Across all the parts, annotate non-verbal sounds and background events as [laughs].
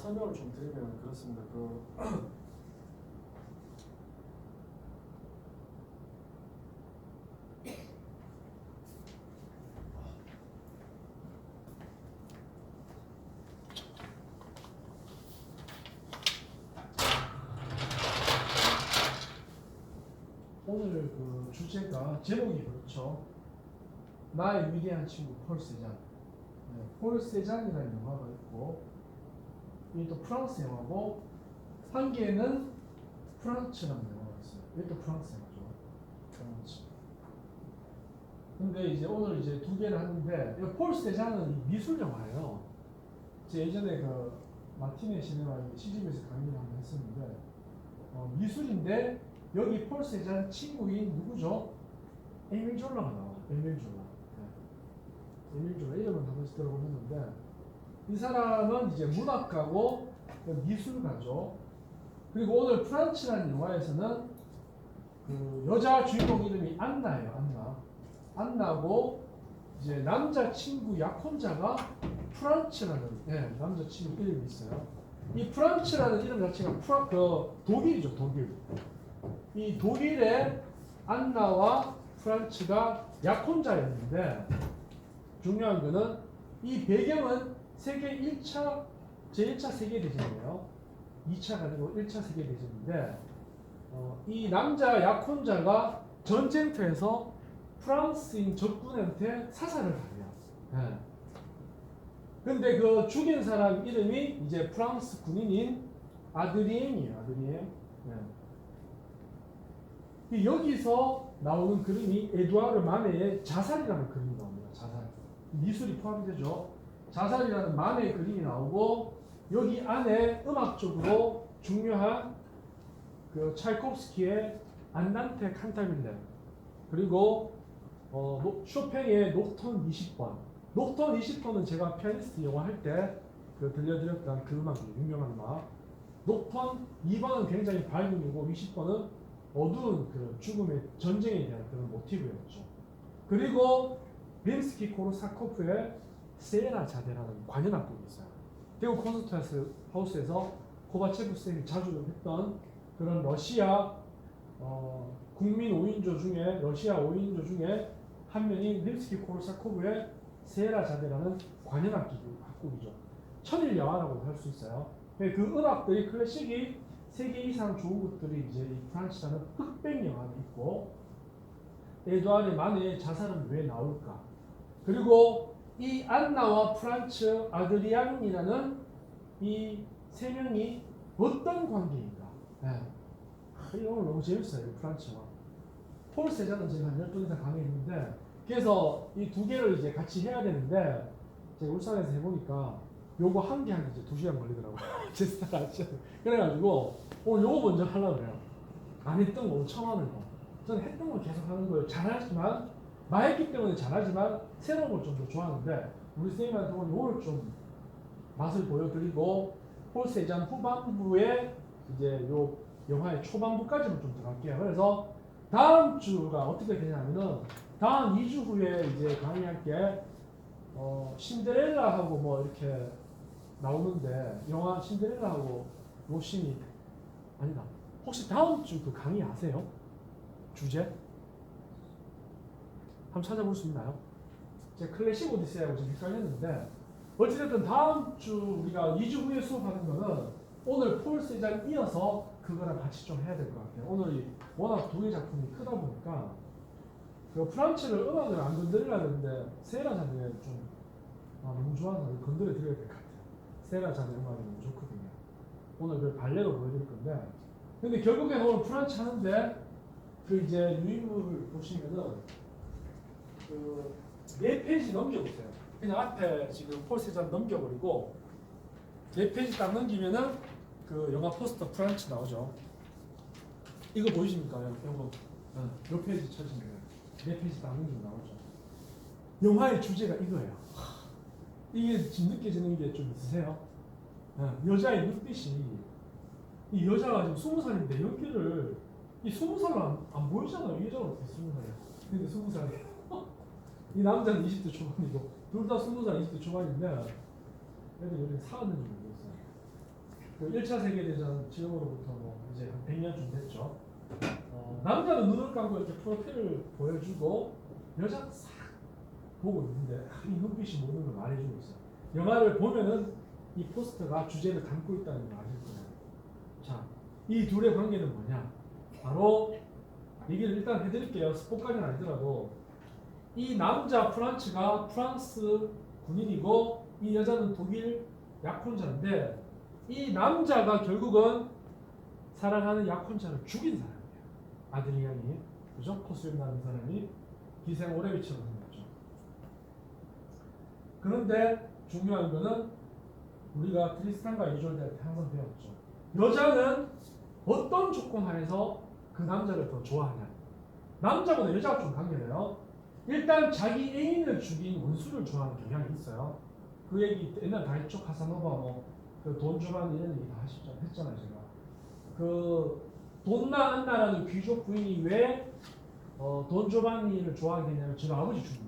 설명을 좀 드리면 그렇습니다. 그 오늘 그 주제가 제목이 그렇죠. 나의 위대한 친구 폴 세잔. 네, 폴 세잔이라는 영화가 있고 이게 또 프랑스 영화고 한 개는 프란츠라는 영화가 있어요. 이게 또 프랑스 영화죠. 프란츠. 근데 이제 오늘 이제 두 개를 하는데 세잔은 이 미술 영화예요. 제 예전에 그 마티네 시네마 시집에서 강의를 한번 했었는데 어, 미술인데 여기 폴 세잔 친구인 누구죠? 에밀 졸라가 나와요. 에밀 졸라. 네. 에밀 졸라 이름은 한 번씩 들어보셨는데 이 사람은 이제 문학가고 미술가죠. 그리고 오늘 프란츠라는 영화에서는 그 여자 주인공 이름이 안나예요. 안나. 안나고 이제 남자 친구 약혼자가 프란츠라는 예, 남자 친구 이름이 있어요. 이 프란츠라는 이름 자체가 프라, 그 독일이죠. 독일. 이 독일의 안나와 프란츠가 약혼자였는데 중요한 거는 이 배경은 세계 1차 제1차 세계대전이에요. 2차가 아니고 1차 세계대전인데 어, 이 남자 약혼자가 전쟁터에서 프랑스인 적군한테 사살을 당해요. 예. 근데 그 죽인 사람 이름이 이제 프랑스 군인인 아드리엔이에요. 아드리엔. 예. 이 여기서 나오는 그림이 에두아르 마네의 자살이라는 그림이 나옵니다. 자살. 미술이 포함이 되죠. 자살이라는 만의 그림이 나오고 여기 안에 음악적으로 중요한 그 찰콥스키의 안단테 칸타빌레 그리고 어, 노- 쇼팽의 녹턴 20번. 녹턴 20번은 제가 피아니스트 영화 할 때 그 들려드렸던 그 음악이 유명한 음악. 녹턴 2번은 굉장히 밝은 이고 20번은 어두운 그 죽음의 전쟁에 대한 그런 모티브였죠. 그리고 림스키 코르사코프의 세라 자데라는 관현악 곡이 있어요. 대구 콘서트 하우스- 하우스에서 고바체프 쌤이 자주 했던 그런 러시아 어, 국민 5인조 중에 러시아 5인조 중에 한 명인 림스키 코르사코프의 세라 자데라는 관현악기 악곡이죠. 천일 여화라고 할 수 있어요. 그 음악들이 클래식이 세개 이상 좋은 것들이 이제 이 프란치라는 흑백 영화도 있고 에드와르 만의 자살은 왜 나올까? 그리고 이 안나와 프란츠 아드리안이라는 이 세 명이 어떤 관계인가? 예. 아, 이거 오늘 너무 재밌어요. 이 프란츠와. 폴 세자는 제가 한 10분 이상 강의했는데 그래서 이 두 개를 이제 같이 해야 되는데 제가 울산에서 해보니까 요거 한개한개 이제 2시간 걸리더라고요. [laughs] 제 스타일 아시죠? 그래가지고 오늘 요거 먼저 하려고 그래요. 안 했던 거 5천 원을 거. 저는 했던 걸 계속 하는 거예요. 잘하지만 마했기 때문에 잘하지만 새로운 걸 좀 더 좋아하는데 우리 선생님한테 오늘 좀 맛을 보여드리고 폴세잔 후반부에 이제 요 영화의 초반부까지만 좀 들어갈게요. 그래서 다음 주가 어떻게 되냐면은 다음 2주 후에 이제 강의할 게 어, 신데렐라하고 뭐 이렇게 나오는데 영화 신데렐라하고 로신이 아니다. 혹시 다음 주 그 강의 아세요? 주제? 한번 찾아볼 수 있나요? 제가 클래식 오디세이하고 좀 헷갈렸는데 어찌됐든 다음 주 우리가 2주 후에 수업하는 거는 오늘 폴 세잔 이어서 그거랑 같이 좀 해야 될 것 같아요. 오늘이 워낙 두 개 작품이 크다 보니까 그 프란츠를 음악을 안 건드리려는데 세라 자네 좀 아, 너무 좋아서 건드려 드려야 될 것 같아요. 세라 자네 음악이 너무 좋거든요. 오늘 그 발레로 보여드릴 건데 근데 결국엔 오늘 프란츠 하는데 그 이제 유인물을 보시면은 그네 페이지 넘겨보세요. 그냥 앞에 지금 폴세잔 넘겨버리고 네 페이지 딱 넘기면은 그 영화 포스터 프란츠 나오죠. 이거 보이십니까? 이거 어, 몇 페이지 쳐지면 네 페이지 딱 넘기면 나오죠. 영화의 주제가 이거예요. 하, 이게 지금 느껴지는 게 좀 있으세요? 어, 여자의 눈빛이 이 여자가 지금 스무 살인데 연기를 이 스무 살로 안, 안 보이잖아요. 이 여자가 어떻게 스무 살이야? 근데 스무 살이야. 이 남자는 20대 초반이고 둘다 스무 살 20대 초반인데 애들 요즘 사는지 모르겠어요. 그 1차 세계대전 지금으로부터 뭐 이제 한 100년쯤 됐죠. 어, 남자는 눈을 감고 이렇게 프로필을 보여주고 여자는 싹 보고 있는데 아, 이 눈빛이 모든 걸 말해주고 있어요. 영화를 보면은 이 포스터가 주제를 담고 있다는 걸 아실 거예요. 자, 이 둘의 관계는 뭐냐? 바로 얘기를 일단 해드릴게요. 스포까지는 아니더라도 이 남자 프란츠가 프랑스 군인이고 이 여자는 독일 약혼자인데 이 남자가 결국은 사랑하는 약혼자를 죽인 사람이에요. 아드리안이 그죠? 코스염나는 사람이 기생 오레비처럼 생겼죠. 그런데 중요한 거는 우리가 트리스탄과 이졸데 때 항상 배웠죠. 여자는 어떤 조건 하에서 그 남자를 더 좋아하냐? 남자보다 여자가 좀 강렬해요. 일단 자기 애인을 죽인 원수를 좋아하는 경향이 있어요. 그 얘기 옛날 다 했죠. 카사노바 뭐그돈 주반 이런 얘기 다 하셨죠. 했잖아요, 제가. 그 돈나 안나라는 귀족 부인이 왜 어, 돈 조반니를 좋아하게 되냐면 지금 아버지 거예요.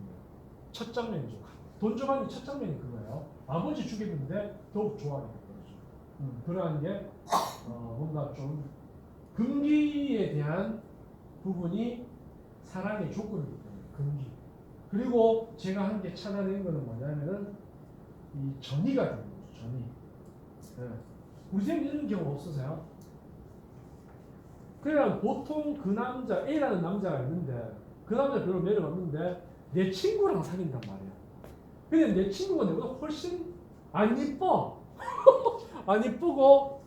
첫 장면이죠. 돈 조반니 첫 장면이 그거예요. 아버지 죽였는데 더욱 좋아하게 된 거죠. 음, 그러한 게 어, 뭔가 좀 금기에 대한 부분이 사랑의 조건이기 때문에 금기. 그리고 제가 한 게 찾아낸 거는 뭐냐면은 이 전이가 되는 거죠. 전이. 네. 우리 쌤 이런 경우 없으세요? 그냥 보통 그 남자 A라는 남자가 있는데 그 남자 별로 매력 없는데 내 친구랑 사귄단 말이야. 근데 내 친구가 내보다 훨씬 안 이뻐. [laughs] 안 이쁘고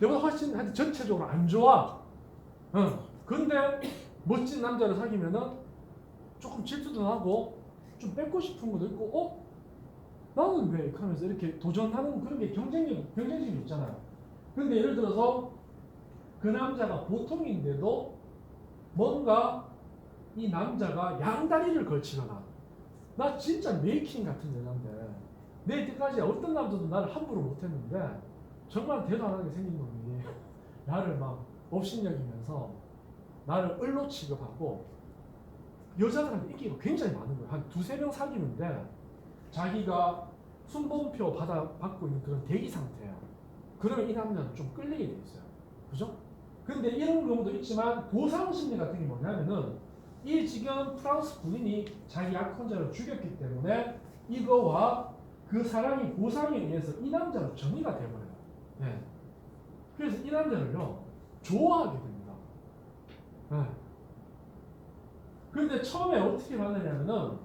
내보다 훨씬 전체적으로 안 좋아. 응. 근데 멋진 남자를 사귀면은 조금 질투도 나고 좀 뺏고 싶은 것도 있고 어? 나는 왜? 하면서 이렇게 도전하는 그런 게 경쟁력, 경쟁심이 있잖아요. 근데 예를 들어서 그 남자가 보통인데도 뭔가 이 남자가 양다리를 걸치거나 나 진짜 메이킹 같은 여자인데 내 이때까지 어떤 남자도 나를 함부로 못했는데 정말 대단하게 생긴 놈이 [laughs] 나를 막 업신여기면서 나를 을로 취급하고 여자들한테 인기가 굉장히 많은 거예요. 한 두세 명 사귀는데 자기가 순번표 받아 받고 있는 그런 대기 상태예요. 그러면 이 남자는 좀 끌리게 돼 있어요. 그죠? 근데 이런 경우도 있지만 보상 심리 같은 게 뭐냐면은 이 지금 프랑스 군인이 자기 약혼자를 죽였기 때문에 이거와 그 사람이 보상에 의해서 이 남자로 정의가 돼버려요. 네. 그래서 이 남자를요 좋아하게 됩니다. 네. 근데 처음에 어떻게 만나냐면은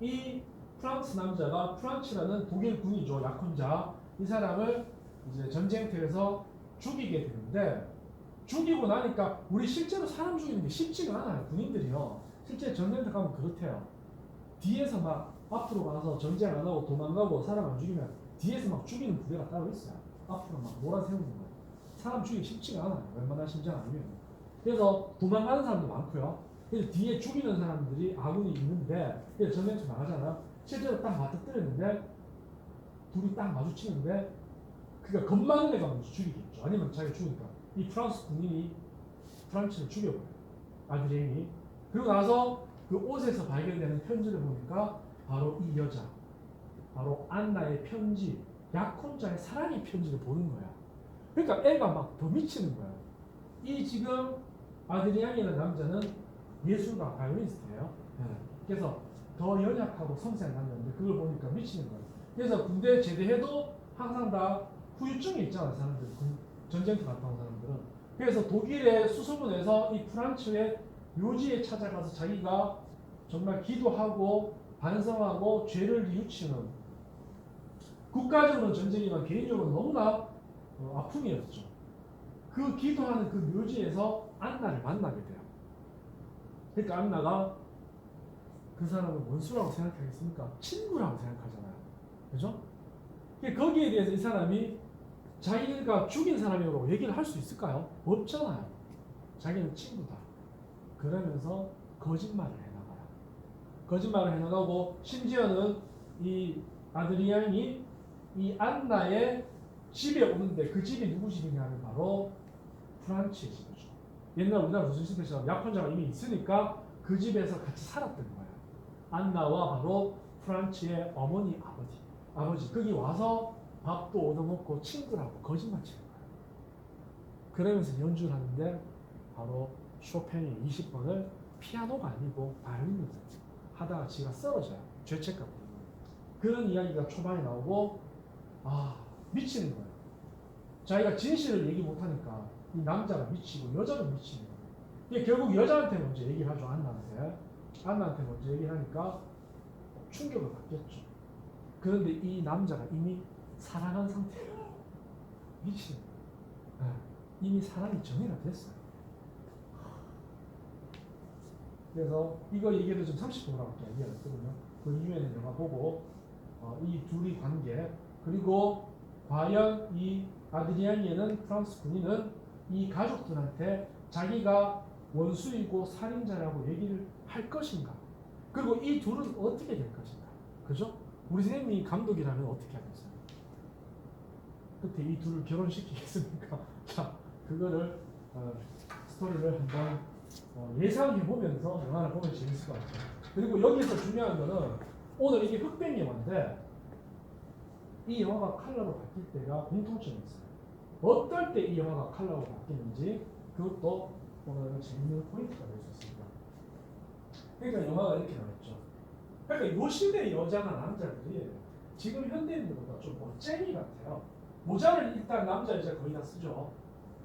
이 프랑스 남자가 프란츠라는 독일 군이죠 약혼자. 이 사람을 이제 전쟁터에서 죽이게 되는데 죽이고 나니까 우리 실제로 사람 죽이는 게 쉽지가 않아요 군인들이요. 실제 전쟁터 가면 그렇대요. 뒤에서 막 앞으로 가서 전쟁 안 하고 도망가고 사람 안 죽이면 뒤에서 막 죽이는 부대가 따로 있어요. 앞으로 막 몰아세우는 거예요. 사람 죽이기 쉽지가 않아요. 웬만한 심장 아니면 그래서 도망가는 사람도 많고요 그래서 뒤에 죽이는 사람들이 아군이 있는데 그래서 전쟁터 나가잖아요 실제로 딱 맞닥뜨렸는데 둘이 딱 마주치는데 그러니까 겁 많은 애가 먼저 죽이겠죠. 아니면 자기가 죽으니까 이 프랑스 군인이 프란츠를 죽여버려요. 아드레인이. 그리고 나서 그 옷에서 발견되는 편지를 보니까 바로 이 여자, 바로 안나의 편지, 약혼자의 사랑의 편지를 보는 거야. 그러니까 애가 막 더 미치는 거야. 이 지금 아드리안이라는 남자는 예술가 바이올리스트예요. 네. 그래서 더 연약하고 섬세한 남자인데 그걸 보니까 미치는 거예요. 그래서 군대 제대해도 항상 다 후유증이 있잖아요, 사람들. 군- 전쟁터 갔다 온 사람들은. 그래서 독일의 수소문에서 이 프란츠의 묘지에 찾아가서 자기가 정말 기도하고 반성하고 죄를 뉘우치는 국가적으로는 전쟁이지만 개인적으로 너무나 어, 아픔이었죠. 그 기도하는 그 묘지에서 안나를 만나게 돼요. 그러니까 안나가 그 사람을 원수라고 생각하겠습니까? 친구라고 생각하잖아요. 그죠? 거기에 대해서 이 사람이 자기가 죽인 사람이라고 얘기를 할 수 있을까요? 없잖아요. 자기는 친구다. 그러면서 거짓말을 해나가요. 거짓말을 해나가고 심지어는 이 아드리안이 이 안나의 집에 오는데 그 집이 누구 집이냐면 바로 프란치의 집이죠. 옛날 우리나라 무슨 집에서 약혼자가 이미 있으니까 그 집에서 같이 살았던 거예요. 안나와 바로 프란치의 어머니 아버지. 아버지 거기 와서 밥도 얻어먹고 친구라고 거짓말 치는 거예요. 그러면서 연주를 하는데 바로 쇼팽의 20번을 피아노가 아니고 바이올린으로 하다가 지가 쓰러져요. 죄책감. 그런 이야기가 초반에 나오고 아 미치는 거예요. 자기가 진실을 얘기 못하니까 이 남자가 미치고 여자가 미치는 거예요. 결국 여자한테 먼저 얘기를 하죠. 안나한테. 안나한테 먼저 얘기를 하니까 충격을 받겠죠. 그런데 이 남자가 이미 사랑한 상태예요. [laughs] 미치는 거예요. 네. 이미 사랑이 정해가 됐어요. 그래서 이거 얘기해도 좀 30분으로밖에 얘기가 없거든요. 그 이후에는 영화 보고 어, 이 둘이 관계 그리고 과연 이 아드리아니에는 프랑스 군인은 이 가족들한테 자기가 원수이고 살인자라고 얘기를 할 것인가? 그리고 이 둘은 어떻게 될 것인가? 그죠? 우리 선생님이 감독이라면 어떻게 하겠어요? 그때 이 둘을 결혼시키겠습니까? [laughs] 자, 그거를 어, 스토리를 한번 어, 예상해 보면서 영화를 보면 재밌을 것 같아요. 그리고 여기서 중요한 거는 오늘 이게 흑백 영화인데 이 영화가 컬러로 바뀔 때가 공통점이 있어요. 어떨 때 이 영화가 컬러로 바뀌는지 그것도 오늘 재밌는 포인트가 될 수 있습니다. 그러니까 영화가 이렇게 나왔죠. 그러니까 요 시대 여자나 남자들이 지금 현대인들보다 좀 멋쟁이 같아요. 모자를 일단 남자 여자 거의 다 쓰죠.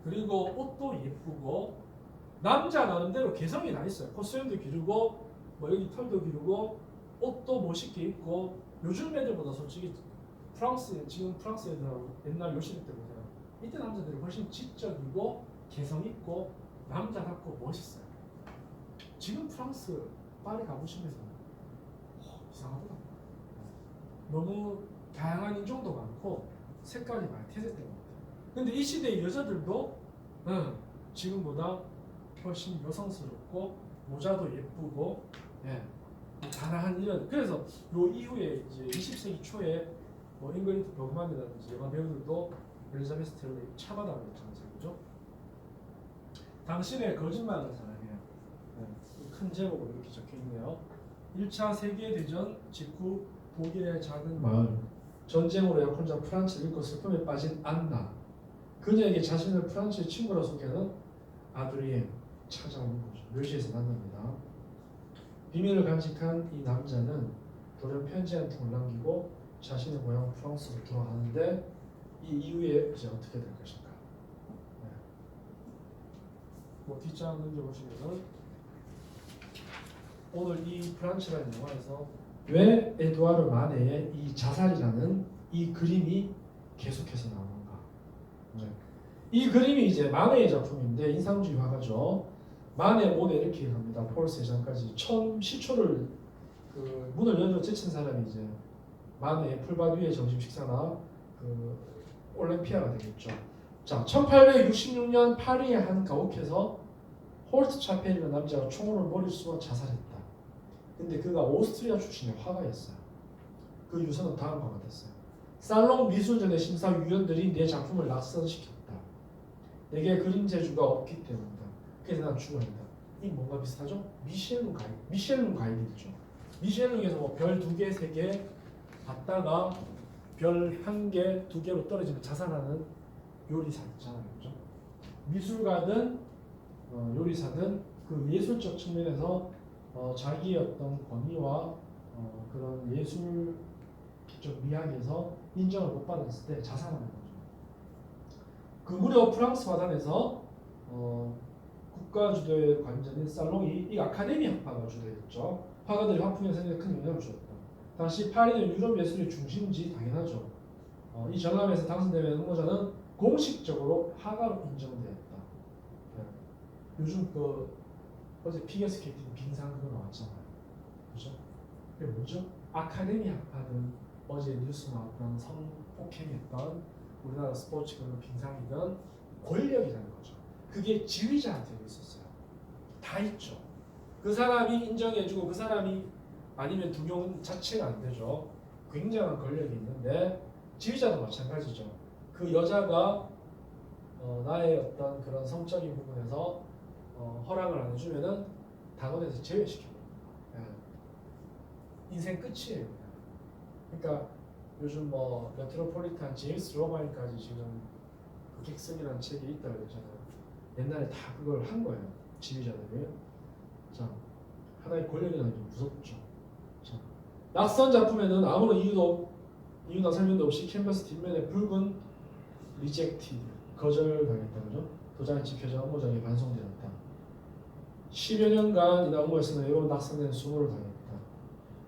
그리고 옷도 예쁘고 남자 나름대로 개성이 다 있어요. 코스염도 기르고 뭐 여기 털도 기르고 옷도 멋있게 입고 요즘 애들보다 솔직히 프랑스 지금 프랑스 애들하고 옛날 요 시대 때 보세요. 이때 남자들이 훨씬 지적이고 개성 있고 남자답고 멋있어요. 지금 프랑스 파리 가보시면서 어, 이상하더라. 너무 다양한 인종도 많고 색깔이 많이 태색된 것 같아요. 근데 이 시대의 여자들도 응, 지금보다 훨씬 여성스럽고 모자도 예쁘고 예, 다양한 이런 그래서 요 이후에 이제 20세기 초에 뭐 잉글리드 버그만이라든지 영화 배우들도 엘리자베스 테일러를 차마다고 했잖아요, 그죠? 당신의 거짓말을 사랑해요. 네, 큰 제목으로 이렇게 적혀 있네요. 1차 세계 대전 직후 독일의 작은 마을 전쟁으로 약혼자 프란츠를 잃고 슬픔에 빠진 안나 그녀에게 자신을 프란츠의 친구라 소개하는 아드리엔 찾아오는 거죠. 묘시에서 만납니다. 비밀을 간직한 이 남자는 돌연 편지 한 통을 남기고 자신의 고향 프랑스로 돌아가는데 이 이후에 이제 어떻게 될 것인가? 네. 뭐 뒷장 넘겨보시면은 오늘 이 프란츠라는 영화에서 왜 에두아르 마네의 이 자살이라는 이 그림이 계속해서 나오는가? 네. 이 그림이 이제 마네의 작품인데 인상주의 화가죠. 마네 모네 이렇게 합니다. 폴 세장까지 처음 시초를 그 문을 열어 제친 사람이 이제 마네의 풀밭 위의 점심 식사나 그 올림피아가 되겠죠. 자, 1866년 파리의 한 가옥에서 홀트 차펠이라는 남자가 총으로 머리를 쏘아 자살했다. 근데 그가 오스트리아 출신의 화가였어요. 그 유서는 다음과 같았어요. 살롱 미술전의 심사위원들이 내 작품을 낙선시켰다. 내게 그림 재주가 없기 때문이다. 그래서 난 죽어야 한다. 이 뭔가 비슷하죠? 미셸룽 가이드. 미셸룽 가이드죠. 미셸룽에서 뭐 별 두 개, 세 개 받다가 별 한 개, 두 개로 떨어지면 자살하는 요리사 있잖아요. 그죠? 미술가든 어, 요리사든 그 예술적 측면에서 어, 자기의 어떤 권위와 어, 그런 예술적 미학에서 인정을 못 받았을 때 자살하는 거죠. 그 무렵 프랑스 화단에서 어, 국가 주도의 관전인 살롱이 이 아카데미 학파가 주도했죠. 화가들이 화풍에 생에 큰 영향을 주었다. 당시 파리는 유럽 예술의 중심지 당연하죠. 어, 이 전람에서 당선되면 응모자는 공식적으로 화가로 인정되었다. 네. 요즘 그 어제 피겨스케이팅 빙상 그거 나왔잖아요. 그죠? 그게 뭐죠? 아카데미 학파는 어제 뉴스 나왔던 성폭행했던 우리나라 스포츠 그런 빙상이든 권력이라는 거죠. 그게 지휘자한테 있었어요. 다 있죠. 그 사람이 인정해주고 그 사람이 아니면 등용 자체가 안 되죠. 굉장한 권력이 있는데 지휘자도 마찬가지죠. 그 여자가 어, 나의 어떤 그런 성적인 부분에서 어, 허락을 안 해주면은 당원에서 제외시켜. 예. 인생 끝이에요. 그러니까 요즘 뭐 메트로폴리탄 제임스 로마인까지 지금 그 객석이라는 책이 있다고 그랬잖아요. 옛날에 다 그걸 한 거예요. 지휘자들이. 자, 하나의 권력이라는 게 무섭죠. 자, 낯선 작품에는 아무런 이유도 이유나 설명도 없이 캔버스 뒷면에 붉은 리젝티드 거절당했다 그죠? 도장이 찍혀져 업무장에 반송되었다. 10여 년간 이 나무에서는 외로운 낙선된 수고를 당했다.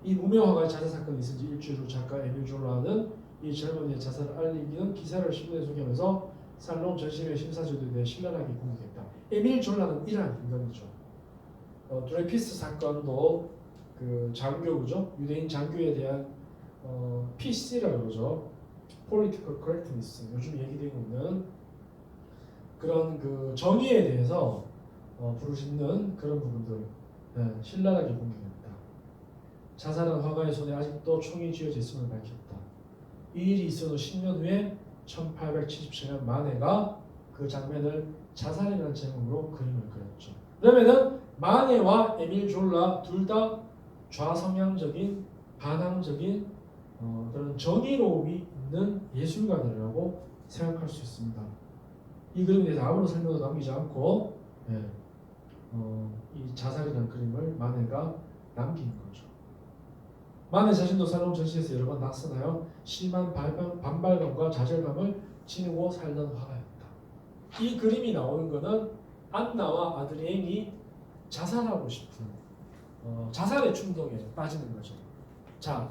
이 무명 화가의 자살 사건이 있은 지 일주일 후 작가 에밀 졸라는 이 젊은이의 자살을 알리기는 기사를 신문에 소개하면서 살롱 전시회 심사주들에 대해 신랄하게 공격했다. 에밀 졸라는 이러한 인간이죠. 어, 드레피스 사건도 그 장교 그죠? 유대인 장교에 대한 어, PC라고 그러죠. Political Correctness 요즘 얘기되고 있는 그런 그 정의에 대해서 어, 부르짖는 그런 부분들 네, 신랄하게 공격했다. 자살한 화가의 손에 아직도 총이 쥐어져 있음을 밝혔다. 이 일이 후 10년 후에 1877년 마네가 그 장면을 자살이라는 제목으로 그림을 그렸죠. 그러면은 마네와 에밀 졸라 둘 다 좌성향적인 반항적인 어, 그런 정의로움이 있는 예술가들이라고 생각할 수 있습니다. 이 그림에 대해서 아무런 설명도 남기지 않고 예, 어, 이 자살이라는 그림을 마네가 남긴 거죠. 마네 자신도 살롱 전시에서 여러 번 낙선하여 심한 발발, 반발감과 좌절감을 지니고 살던 화가였다. 이 그림이 나오는 것은 안나와 아드리앵이 자살하고 싶은 어, 자살의 충동에 빠지는 거죠. 자,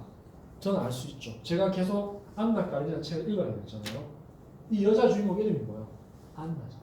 저는 알 수 있죠. 제가 계속 안나 까리라는 책을 읽어야 되잖아요. 이 여자 주인공 이름이 뭐예요? 안나죠.